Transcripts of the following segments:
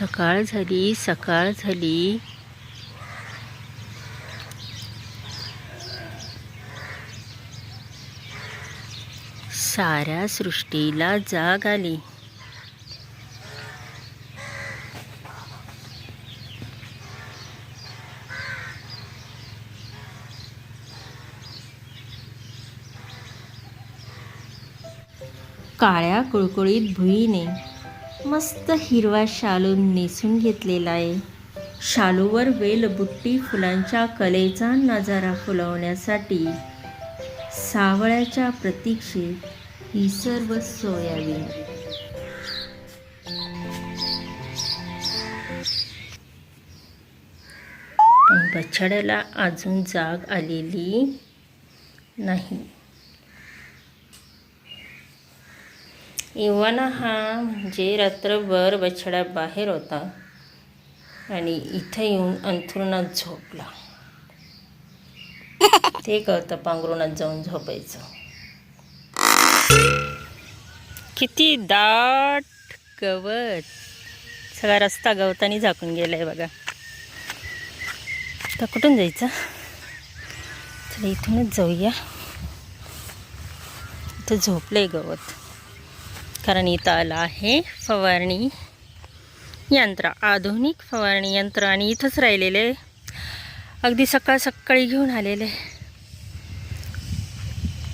सकाळ झाली सकाळ झाली. साऱ्या सृष्टीला जाग आली. काळ्या कुळकुळीत भुईने मस्त हिरवा शालू नेसून घेतलेला आहे. शालूवर वेलबुट्टी फुलांच्या कलेचा नजारा फुलवण्यासाठी सावळ्याच्या प्रतीक्षेत ही सर्व सोयाबीन. पण बछड्याला अजून जाग आलेली नाही. इवन हा म्हणजे रात्रभर बछडा बाहेर होता आणि इथं येऊन अंथरुणात झोपला. ते कळतं पांघरुणात जाऊन झोपायचं. किती दाट गवत. सगळा रस्ता गवतानी झाकून गेलाय बघा. तर कुठून जायचं? चला इथूनच जाऊया. इथं झोपलंय गवत. कारण इथं आलं आहे. फवारणी यंत्र आधुनिक फवारणी यंत्र आणि इथंच राहिलेले. अगदी सकाळ सकाळी घेऊन आलेले.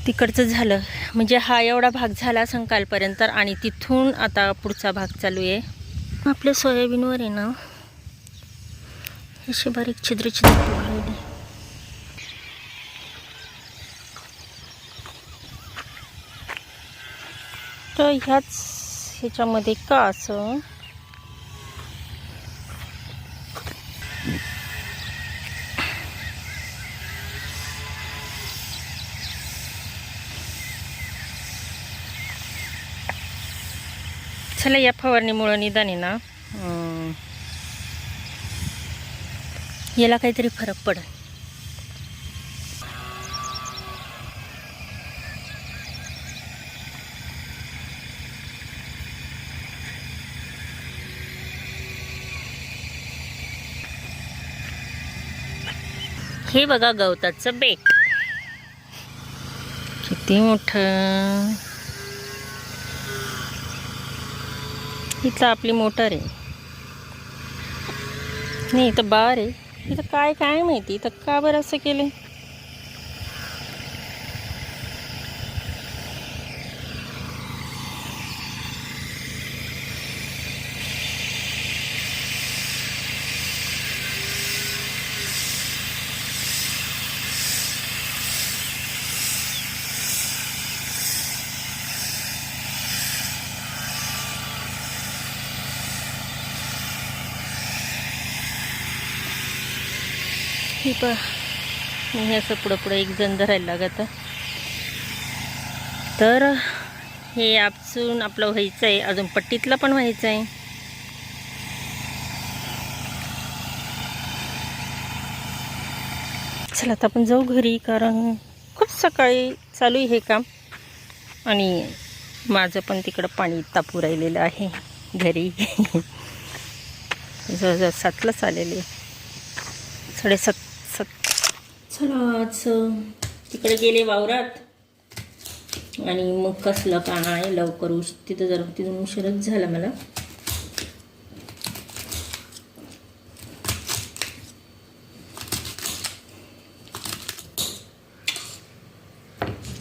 तिकडचं झालं. म्हणजे हा एवढा भाग झाला संकालपर्यंत आणि तिथून आता पुढचा भाग चालू आहे. आपल्या सोयाबीनवर आहे ना? अशी बारीक छिद्र छिद्र गोष्ट तर ह्याच ह्याच्यामध्ये का असं? चला या फवारणीमुळं निदान आहे ना? याला काहीतरी फरक पडेल. हे बघा गवताचं बेट किती मोठं. इथं आपली मोटर आहे. नाही इथं बार आहे. इथं काय काय माहिती? इथं का बरं असं केलं हे पहा हे असं पुढं पुढं एक जण धरायला लागत. तर हे आपसून आपलं व्हायचं आहे अजून पट्टीतलं पण व्हायचं आहे चला आता आपण जाऊ घरी कारण खूप सकाळी चालू आहे हे काम. आणि माझं पण तिकडं पाणी तापू राहिलेलं आहे घरी. जवळजवळ सातलाच आलेले. साडेसात सात चला आज तिकडे गेले वावरात. आणि मग कसलं काय लवकर उश तिथं जरा तिथून उशीरच झाला मला.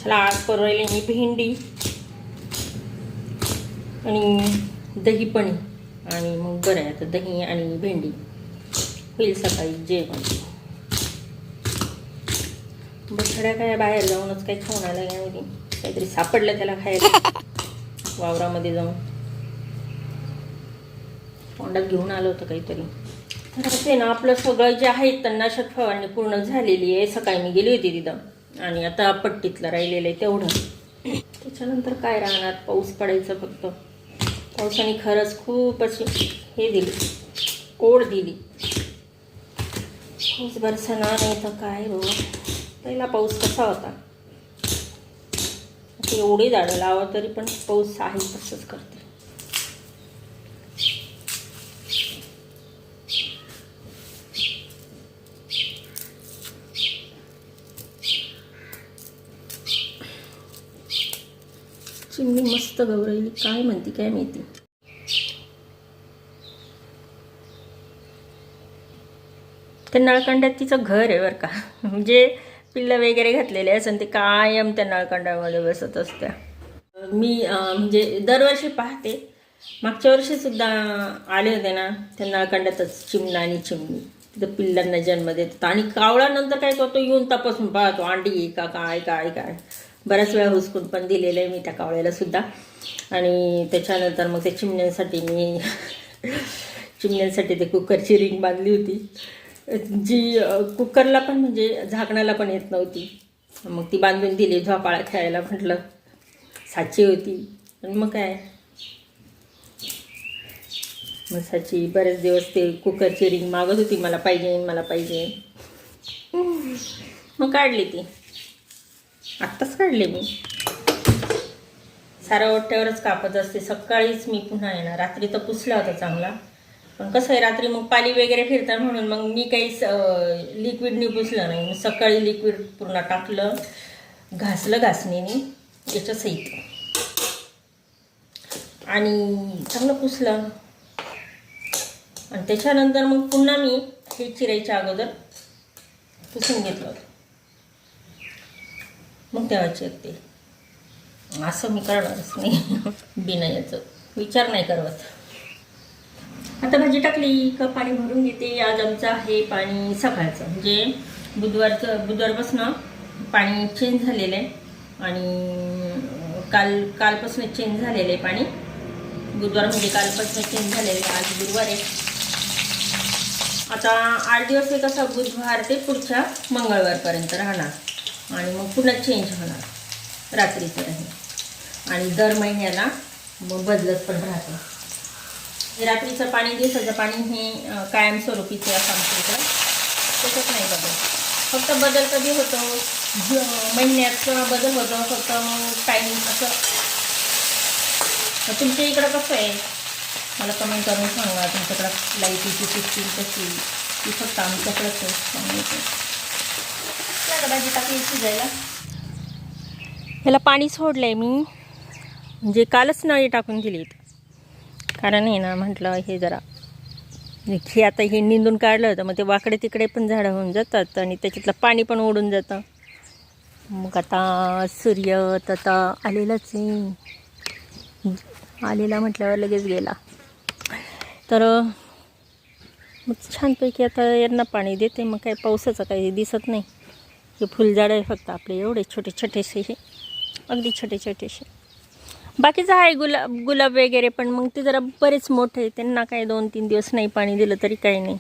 चला आज करू राहिले मी भेंडी. आणि दही पण आणि मग बरं आहे आता दही आणि भेंडी. होईल सकाळी जेवण. बछड्या काय बाहेर जाऊनच काही खाऊन आला माहिती काहीतरी सापडलं त्याला खायला. वावरामध्ये जाऊन. तोंडात घेऊन आलं होतं काहीतरी. तर ते ना आपलं सगळं जे आहे तणनाशक फवारणी पूर्ण झालेली आहे. सकाळी मी गेली होती तिथं. आणि आता पट्टीतलं राहिलेलं आहे तेवढं. त्याच्यानंतर काय राहणार? पाऊस पडायचा फक्त. पावसाने खरंच खूप अशी हे दिली. ओढ दिली. पाऊस बरसणार नाही तर काय रो पहिला पाऊस कसा होता? एवढी झाडं लावा तरी पण पाऊस आहे तसंच करते चिमणी मस्त गौरवली काय म्हणते काय माहिती? ते नळकांड्यात तिचं घर आहे बरं का. म्हणजे पिल्लं वगैरे घातलेले असेल ते कायम त्या नळकंड्यामध्ये बसत असत्या. मी म्हणजे दरवर्षी पाहते. मागच्या वर्षीसुद्धा आले होते ना त्या नळकंडातच चिमणा आणि चिमणी. तिथं पिल्लांना जन्म देतात. आणि कावळानंतर काय करतो येऊन तपासून पाहतो अंडी आहे का काय काय काय. बऱ्याच वेळा हुसकून पण दिलेलं आहे मी त्या कावळ्याला सुद्धा. आणि त्याच्यानंतर मग त्या चिमण्यांसाठी मी चिमण्यांसाठी ते कुकरची रिंग बांधली होती. जी कुकरला पण म्हणजे झाकणाला पण येत नव्हती. मग ती बांधून दिली झोपाळा खेळायला म्हटलं साची होती. आणि मग काय? मग साची बरेच दिवस ते कुकरची रिंग मागत होती मला पाहिजे मला पाहिजे. मग काढली ती. आत्ताच काढले मी. सारा ओट्यावरच कापत असते. सकाळीच मी पुन्हा येणार रात्री तर पुसला होता चांगला. पण कसं आहे रात्री मग पाली वगैरे फिरतात म्हणून मग मी काही लिक्विडनी पुसलं नाही. मग सकाळी लिक्विड पूर्ण टाकलं घासलं घासणीने याच्या सहित. आणि चांगलं पुसलं. आणि त्याच्यानंतर मग पुन्हा मी हे चिरायच्या अगोदर पुसून घेतलं मग तेव्हा ते असं मी करणारच नाही. बिना याचं. विचार नाही करत. आता भाजी टाकली का पाणी भरून घेते. आज आमचं आहे पाणी सकाळचं. म्हणजे बुधवारचं बुधवारपासून पाणी चेंज झालेलं आहे. आणि काल कालपासून चेंज झालेलं आहे पाणी. बुधवार म्हणजे कालपासून चेंज झालेलं आहे. आज गुरुवार आहे. आता आठ दिवस एक कसं बुधवार ते पुढच्या मंगळवारपर्यंत राहणार. आणि मग पुन्हा चेंज होणार. रात्रीचं राहील आणि दर महिन्याला मग बदलत पण राहतं. रात्रीचं पाणी दिवसाचं पाणी हे कायमस्वरूपीचं असं आमच्या इकडं. तसंच नाही बदल. फक्त बदल कधी होतो? महिन्याचं महिन्याचा बदल होतो फक्त टाईम असं. तुमच्या इकडं कसं आहे? मला कमेंट करून सांगा. तुमच्याकडं लाईटीची सिस्टीम कशी ती फक्त आमच्याकडंच आहे. सांगायचं भाजी टाकली शिजायला. ह्याला पाणी सोडलं आहे मी. म्हणजे कालच नळी टाकून दिली कारण आहे ना म्हटलं हे जरा. हे आता हे निंदून काढलं होतं मग ते वाकडे तिकडे पण झाडं होऊन जातात आणि त्याच्यातलं पाणी पण ओढून जातं. मग आता सूर्य तर आता आलेलाच आहे. आलेला म्हटल्यावर लगेच गेला. तर मग छानपैकी आता यांना पाणी देते मग काय पावसाचं काही दिसत नाही. हे फुलझाडं आहे फक्त आपले एवढे छोटे छोटेसे हे. अगदी छोटे छोटेसे. बाकीचं आहे गुलाब गुलाब वगैरे पण मग ते जरा बरेच मोठे त्यांना काय दोन तीन दिवस नाही पाणी दिलं तरी काही नाही.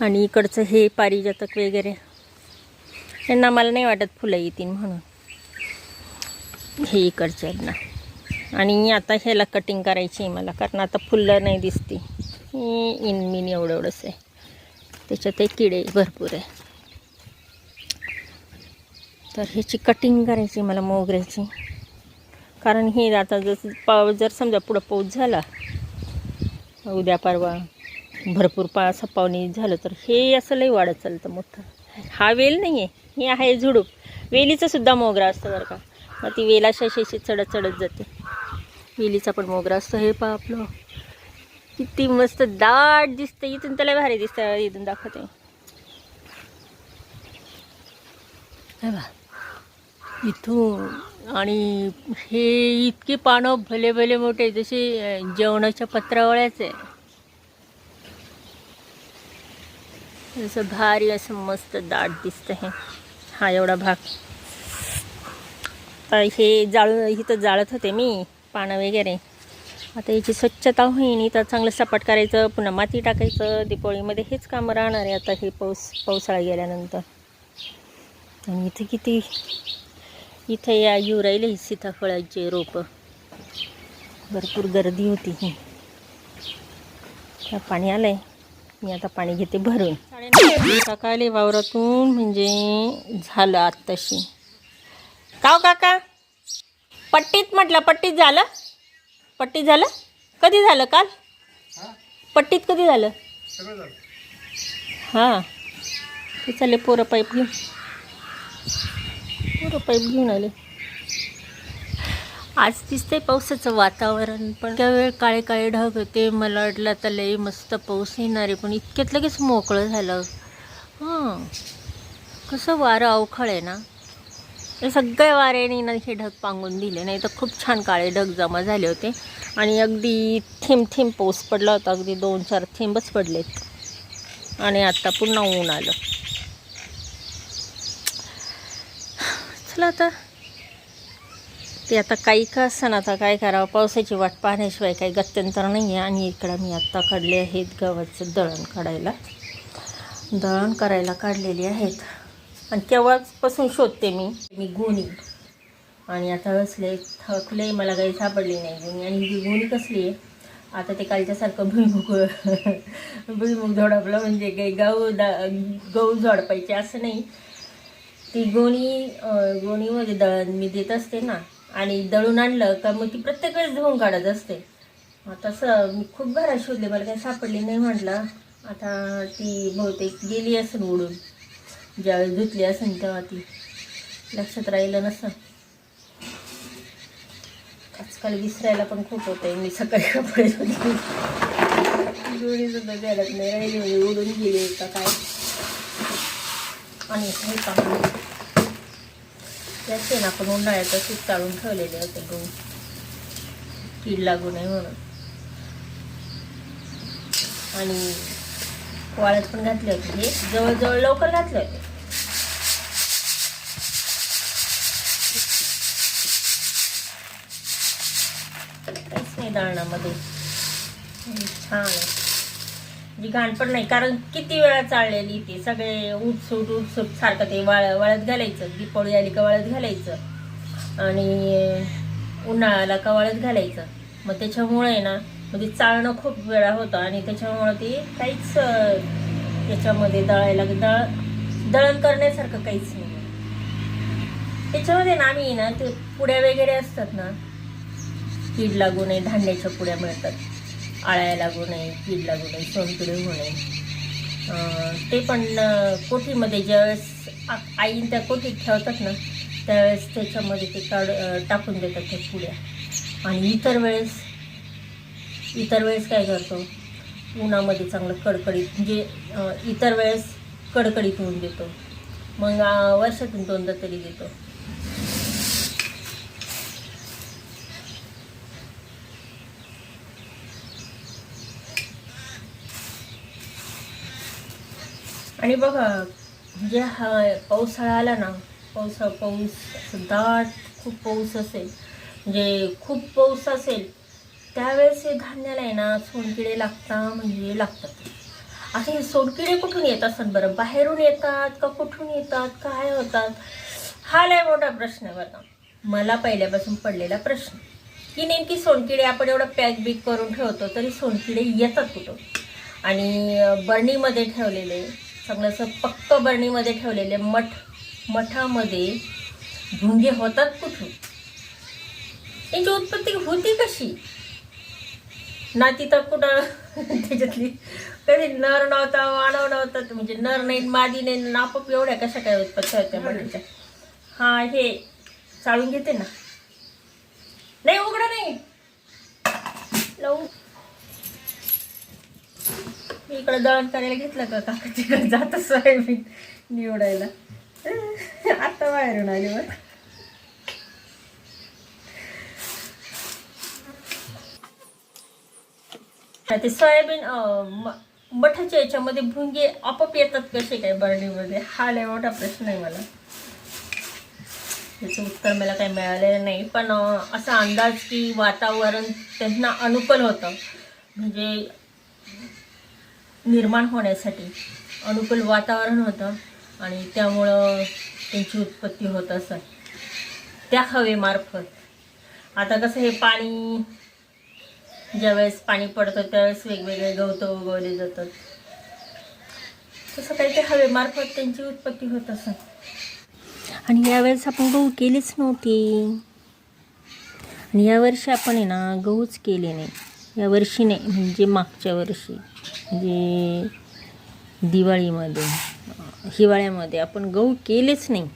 आणि इकडचं हे पारिजातक वगैरे. त्यांना मला नाही वाटत फुलं येतील म्हणून. हे इकडचे आहेत ना. आणि आता ह्याला कटिंग करायची आहे मला कारण आता फुलं नाही दिसती. हे इनमिन एवढं एवढंच आहे. त्याच्यात किडे भरपूर आहे. तर ह्याची कटिंग करायची मला मोगऱ्याची. कारण हे आता जसं पाव जर समजा पुढं पाऊस झाला उद्या परवा भरपूर पावसा पावणी झालं तर हे असं लई वाढत चालतं मोठं. हा वेल नाही आहे हे आहे झुडूप. वेलीचा सुद्धा मोगरा असतं बरं का. मग ती वेलाशी चढत चढत जाते. वेलीचा पण मोगरा असतो हे पा आपलं. किती मस्त दाट दिसतं. इथून त्याला भारी दिसतं. इथून दाखवते. बा इथून आणि हे इतके पानं भले भले मोठे जसे जेवणाच्या पत्रावळ्याच आहे भारी असं मस्त दाट दिसतं हे. हा एवढा भाग. तर हे जाळून इथं जाळत होते मी पानं वगैरे. आता याची स्वच्छता होईन इथं चांगलं सपाट करायचं पुन्हा माती टाकायचं दिपावळीमध्ये हेच कामं राहणार आहे आता हे पाऊस पावसाळा गेल्यानंतर. आणि इथे किती इथे या येऊ राहिले ही सीताफळाचे रोपं. भरपूर गर्दी होती ही. पाणी आलंय. मी आता पाणी घेते भरून. सकाळी वावरातून म्हणजे झालं आत्ताशी. काव काका? पट्टीत म्हटलं पट्टीत झालं? पट्टीत झालं? कधी झालं काल? पट्टीत कधी झालं? हां. ते चालले पोरं पाईप घेऊन. पोरं पाईप घेऊन आले. आज दिसतंय पावसाचं वातावरण पण त्या वेळ काळे काळे ढग होते. मला वाटलं आता लई मस्त पाऊस येणार आहे पण इतक्यात लगेच मोकळं झालं. हां. कसं वारं अवखळ आहे ना. हे सगळ्या वाऱ्याने ना हे ढग पांगून दिले. नाही तर खूप छान काळे ढग जमा झाले होते. आणि अगदी थेंब थेंब पाऊस पडला होता. अगदी दोन चार थेंबच पडलेत. आणि आत्ता पुन्हा ऊन आलं. म्हटलं आता. ते आता काही का असताना आता काय करावं? पावसाची वाट पाहण्याशिवाय काही गत्यंतर नाही आहे आणि इकडं मी आत्ता काढले आहेत गव्हाचं दळण काढायला. दळण करायला काढलेली आहेत. आणि केव्हाचपासून शोधते मी. मी गुणी. आणि आता असले थकले मला काही सापडली नाही गुणी. आणि ही गुणी कसली आहे? आता ते कालच्यासारखं भुईमुग भुईमुग झोडपलं म्हणजे काही गहू दा गहू झोडपायचे असं नाही. ती गोणी गोणीमध्ये म्हणजे दळण मी देत असते ना आणि दळून आणलं का मग ती प्रत्येक वेळेस धुवून काढत असते. तसं मी खूप घरात शोधले मला काही सापडली नाही म्हटलं. आता ती बहुतेक गेली असेल उडून. ज्यावेळेस धुतली असेल तेव्हा ती. लक्षात राहिलं नसं आजकाल विसरायला पण खूप होतंय मी सकाळी कपडे धुतली. गोळी सुद्धा घरात नाही राहिली म्हणजे उडून गेली का काय? आणि हे काम त्याचे ना आपण उन्हाळ्यात असेच ठेवलेले होते गहू. कीड लागू नये म्हणून. आणि वाळत पण घातले होते हे. जवळजवळ लवकर घातले होते. काहीच नाही छान आहे. जी घाण पण नाही. कारण किती वेळा चाललेली ती सगळे उठसूट उठसूट सारखं ते वाळ वाळत घालायचं. दीपावळी आली का वाळत घालायचं. आणि उन्हाळ्याला का वाळत घालायचं. मग त्याच्यामुळे ना म्हणजे चालणं खूप वेळा होतं. आणि त्याच्यामुळं ते काहीच त्याच्यामध्ये दळायला दळ दळण करण्यासारखं काहीच नाही. त्याच्यामध्ये ना आम्ही ना ते पुड्या वगैरे असतात ना कीड लागू नये धान्याच्या पुड्या मिळतात. आळ्या लागू नये कीड लागू नये सोनकिडे होऊ नये ते पण कोठीमध्ये ज्यावेळेस आईन त्या कोठीत ठेवतात ना त्यावेळेस त्याच्यामध्ये ते काढ टाकून देतात त्या पुड्या. आणि इतर वेळेस इतर वेळेस काय करतो? उन्हामध्ये चांगलं कडकडीत म्हणजे इतर वेळेस कडकडीत होऊन देतो. मग वर्षातून दोनदा तरी देतो. आणि बघा म्हणजे हा पावसाळा आला ना पावसा पाऊस दाट खूप पाऊस असेल. म्हणजे खूप पाऊस असेल त्यावेळेस हे धान्याला आहे ना सोनकिडे लागता म्हणजे लागतात. आता हे सोनकिडे कुठून येत असतात बरं? बाहेरून येतात का कुठून येतात? काय होतात? हा लय मोठा प्रश्न आहे बरं मला पहिल्यापासून पडलेला प्रश्न. की नेमकी सोनकिडे आपण एवढं पॅक बिक करून ठेवतो तरी सोनकिडे येतात कुठं आणि बर्णीमध्ये ठेवलेले सगळं असं पक्क बरणीमध्ये ठेवलेले मठ मठामध्ये भुंगे होतात कुठून? यांची उत्पत्ती होती कशी? ना तर कुठं? त्याच्यातली कधी नर नव्हता मानव नव्हता म्हणजे नर नाही मादी नाही नापप एवढ्या कशा काय उत्पत्ती होत्या मठीच्या? हा हे चाळून घेते ना. नाही उघडं नाही. लावून इकडे दळण करायला घेतलं का? काका तिकडे जात सोयाबीन निवडायला. आता बाहेरून आली बघ. ते सोयाबीन म- मठाच्या याच्यामध्ये भुंगे आपोआप येतात कसे काय बर्डीमध्ये हा लय मोठा प्रश्न आहे मला. त्याचं उत्तर मला काही मिळालेलं नाही पण असा अंदाज की वातावरण त्यांना अनुकूल होतं. म्हणजे निर्माण होण्यासाठी अनुकूल वातावरण होतं आणि त्यामुळं त्यांची उत्पत्ती होत असत त्या हवेमार्फत. आता कसं हे पाणी ज्यावेळेस पाणी पडतं त्यावेळेस वेगवेगळे गवतं उगवले जातात. तसं काही ते हवेमार्फत त्यांची उत्पत्ती होत असत आणि यावेळेस आपण गहू केलीच नव्हती. आणि यावर्षी आपण आहे ना गहूच केले नाही. यावर्षी नाही म्हणजे मागच्या वर्षी म्हणजे दिवाळीमध्ये हिवाळ्यामध्ये आपण गहू केलेच नाही.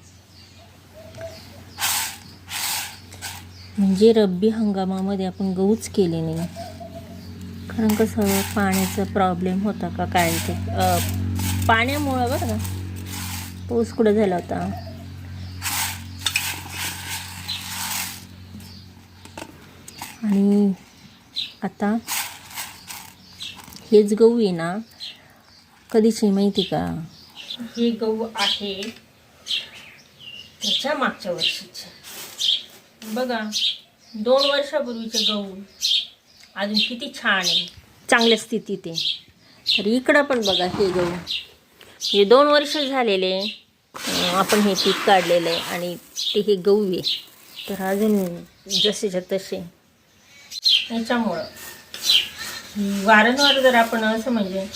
म्हणजे रब्बी हंगामामध्ये आपण गहूच केले नाही. कारण कसं पाण्याचा प्रॉब्लेम होता का काय ते पाण्यामुळं बरं का पाऊस कुठं झाला होता? आणि आता हेच गहू आहे ना कधीची माहिती का? हे गहू आहे त्याच्या मागच्या वर्षीचे. बघा दोन वर्षापूर्वीचे गहू. अजून किती छान आहे. चांगल्या स्थितीत आहे. तर इकडं पण बघा हे गहू. हे दोन वर्ष झालेले आपण हे पीक काढलेलं आहे आणि ते हे गहू आहे. तर अजून जसेच्या तसे त्याच्यामुळं वारंवार जर आपण असं म्हणजे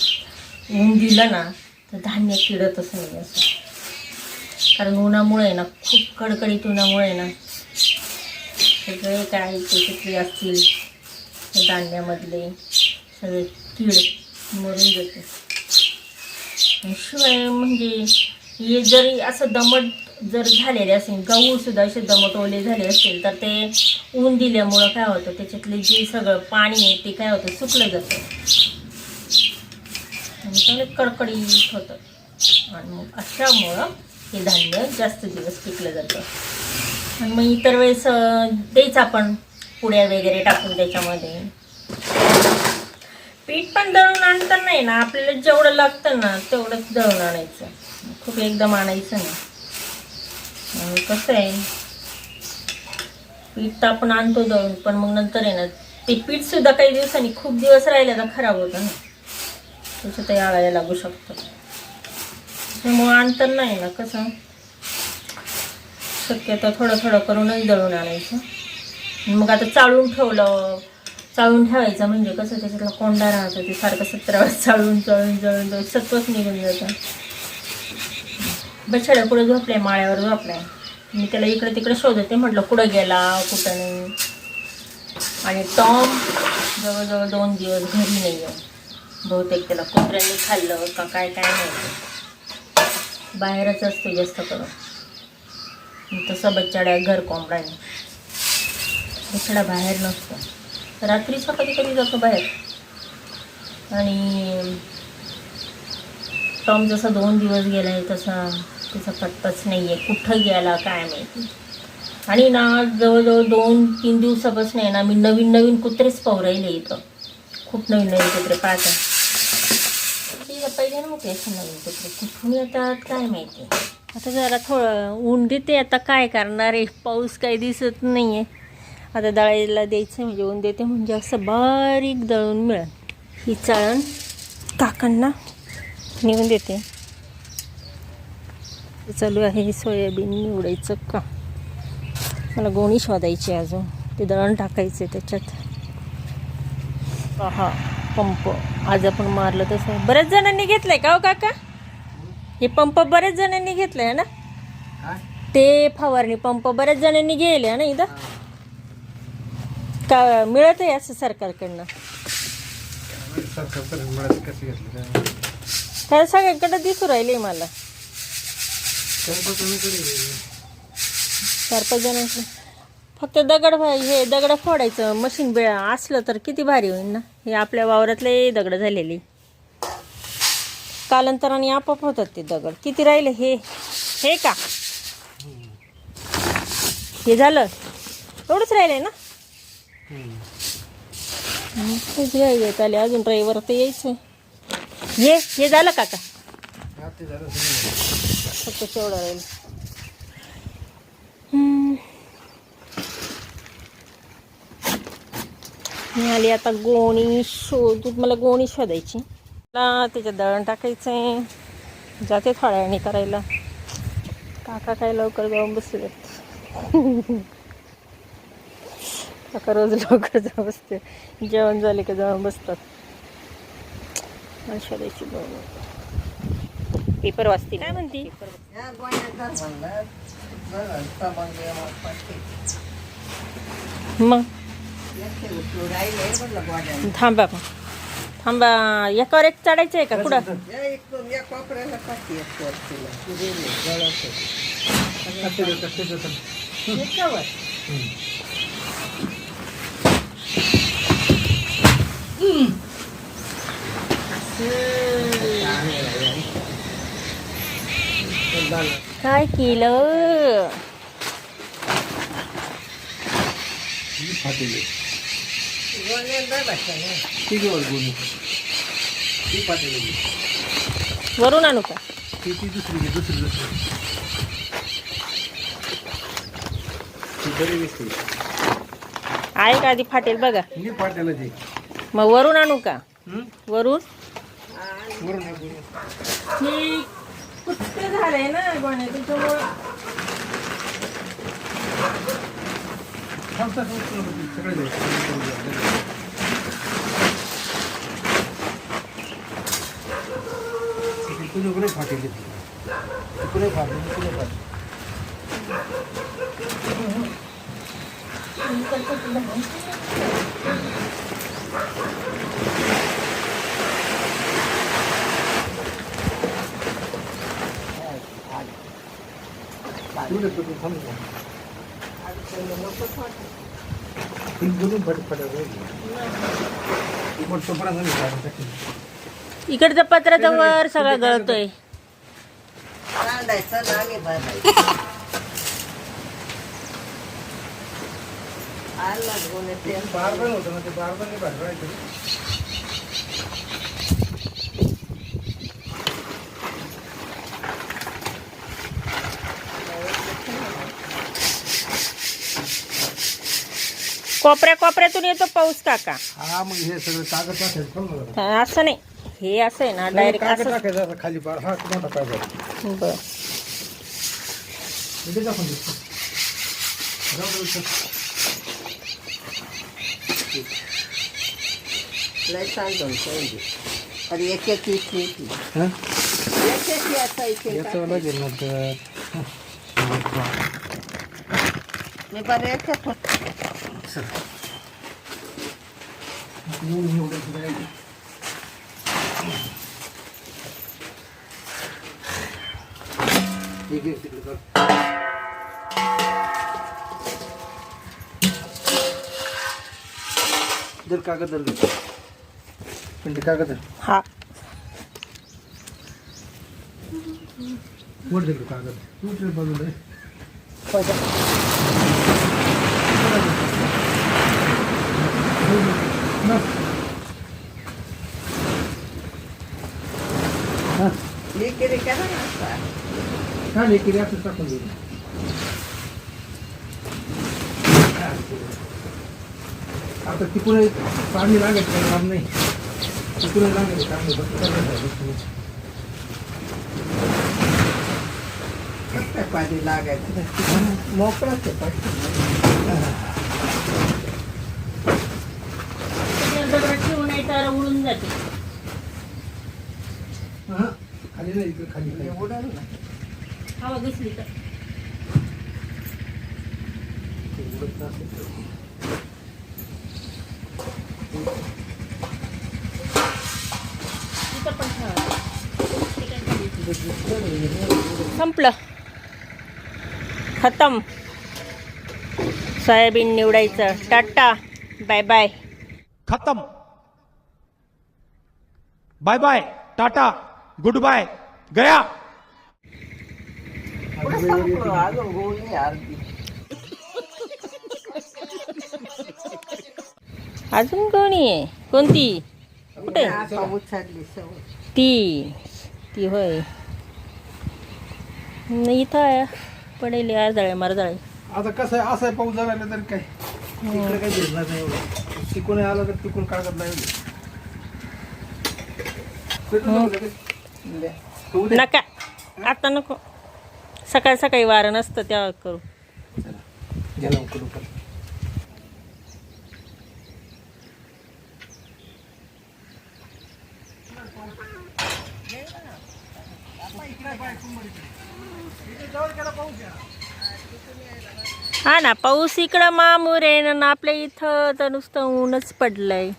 ऊन दिलं ना तर धान्य किडतच नाही असं. कारण उन्हामुळे ना खूप कडकडीत उन्हामुळे ना सगळे काय त्याच्यातले असतील धान्यामधले सगळे कीड मरून जाते. शिवाय म्हणजे हे जरी असं दमट जर झालेले असेल गहू सुद्धा असे ओले झाले असतील तर ते ऊन दिल्यामुळं काय होतं? त्याच्यातले जे सगळं पाणी आहे ते काय होतं? सुकलं जातं. आणि चांगले कडकडीत होतं. आणि मग अशामुळं हे धान्य जास्त दिवस टिकलं जातं. आणि मग इतर वेळेस तेच आपण पुड्या वगैरे टाकून त्याच्यामध्ये. पीठ पण दळून आणताना नाही ना आपल्याला जेवढं लागतं ना तेवढंच दळून आणायचं. खूप एकदम आणायचं नाही. कसं आहे? पीठ तर आपण आणतो दळून पण मग नंतर आहे ना ते पीठ सुद्धा काही दिवसांनी खूप दिवस राहिले तर खराब होतं ना. त्याच्यातही आळायला लागू शकतं. त्यामुळं आणताना नाही ना कसं शक्यतो थोडं थोडं करूनच दळून आणायचं. मग आता चाळून ठेवलं चाळून ठेवायचं म्हणजे कसं त्याच्यातला कोंडा राहतो ते सारखं सतरा चाळून चळून जळून सत्वच निघून जातं. बछड्या पुढे झोपलाय माळ्यावर झोपलाय. मी त्याला इकडे तिकडे शोधते म्हटलं कुठं गेला कुठं नाही. आणि टॉम जवळजवळ दोन दिवस घरी नाही आहे बहुतेक त्याला कुत्र्यांनी खाल्लं का काय काय नाही. बाहेरच असते जास्त करून. तसं बच्चाड्या घर कोंबड्याने बछडा बाहेर नसतो. रात्रीचा कधी कधी जातो बाहेर? आणि टॉम जसा दोन दिवस गेला आहे तसा तिचा पत्ताच नाही आहे कुठं गेला काय माहिती? आणि ना जवळजवळ दोन तीन दिवसापासून आहे ना मी नवीन नवीन कुत्रेच पाहू राहिले इथं. खूप नवीन नवीन कुत्रे पाहतात आहे. ते पहिले नव्हते असे नवीन कुत्रे. कुठून येतात काय माहिती? आता जरा थोडं ऊन देते. आता काय करणार आहे? पाऊस काही दिसत नाही आहे आता दळायला द्यायचं म्हणजे ऊन देते म्हणजे असं बारीक दळून मिळेल. ही चाळण काकांना नेऊन देते. चालू आहे सोयाबीन निवडायचं का? मला गोणी शोधायची अजून. ते दळण टाकायचे त्याच्यात. हा पंप. आज आपण मारलं तसं बऱ्याच जणांनी घेतलंय का हो काका? हे पंप बऱ्याच जणांनी घेतलंय ना? ते फवारणी पंप बऱ्याच जणांनी गेले ना इथं? का मिळत आहे असं सरकारकडनं? काय सगळ्यांकडे दिसू राहिले मला. चार पाच जणांचं फक्त दगड हे दगड फोडायचं मशीन बे असलं तर किती भारी होईल ना? हे आपल्या वावरातले दगड झालेली. कालांतराने आपोआप होतात ते दगड. किती राहिले हे? हे का? हे झालं. एवढंच राहिलंय ना? येत आले. अजून ड्रायव्हर तर यायचं हे हे झालं काका फक्त तेवढं राहील. मी आली आता गोणी शोध मला गोणी शोधायची. मला त्याच्यात दळण टाकायचं आहे जाते थोड्या वेळाने करायला. काका काय लवकर जाऊन बसलेत काका रोज लवकर जाऊन बसते. जेवण झाले का जाऊन बसतात. शोधायची गोणी. पेपर वाचते काय म्हणते? मग थांबा थांबा एकावर एक चढायचं आहे का कुठं काय केलं वरून आणू का आहे का आधी फाटेल बघा मग वरून आणू का? वरून वरून आहे, वरून. हे कुठे झालंय ना गोण्या त्याच्यामुळं थांब, थांब, थांब, थांब, सगळे जाऊ. ती तुझ्याकडे फाटेली ती. तिकडे फाटली तिकडे फाटली तुझ्या तुझं थांब ना. ती बोलून फट फटायला पाहिजे. पण तोपर्यंत. इकडचं पत्राचं वर सगळं गळतोय बारबन होतं ना ते बारबन भरवायचं कोपऱ्या कोपऱ्यातून येतो पाऊस काका. हा मग हे सगळं कागद टाकायचं. असं नाही. हे असं आहे ना डायरेक्ट कागद असं टाकायचं खाली पार हा मोठा कागद बर. इथे टाकून दे. जाऊ दे इथं. लय सांगून पाहिजे अरे एक एक हा? एक एक याचा इथे याचं लागेल ना तर मी बरं एक एक होत सर. एवढं- एवढं सुद्धा आहे. एक एक तिकडे कर. दर कागद दर दे. पण ते कागद दर. हा वर दे कागद वर दे बाजूला आहे. हा मी केली का ना आता नाही केली असं टाकून देऊ आता तिकडे पाणी लागेल काही काम नाही. तिकडे लागेल काम नाही. काय पाणी लागायचं मोकळाच आहे पाणी. उडून जाते हा, खाली नाही इकडे खाली खाली उडल ना हवा घुसली तर. संपलं. खतम. सोयाबीन निवडायचं. टाटा. Bye bye. खतम. Bye bye. Tata. Goodbye. गया. अजून कोणी आहे? कोणती? कुठे? ती. ती होय. नाही इथं आहे. पडेल अर्धळे मरदळे आता कसं आहे असं आहे पाऊस झाला तर काय? तिकडे काही भेटणार नाही एवढं. तिकडून आलं तर तिकडून कागद नाही. नका. आता नको. सकाळ सकाळी वारं नसतं तेव्हा करू. हा ना पाऊस इकडं मामूर आहे ना आपल्या इथं तर नुसतं ऊनच पडलंय.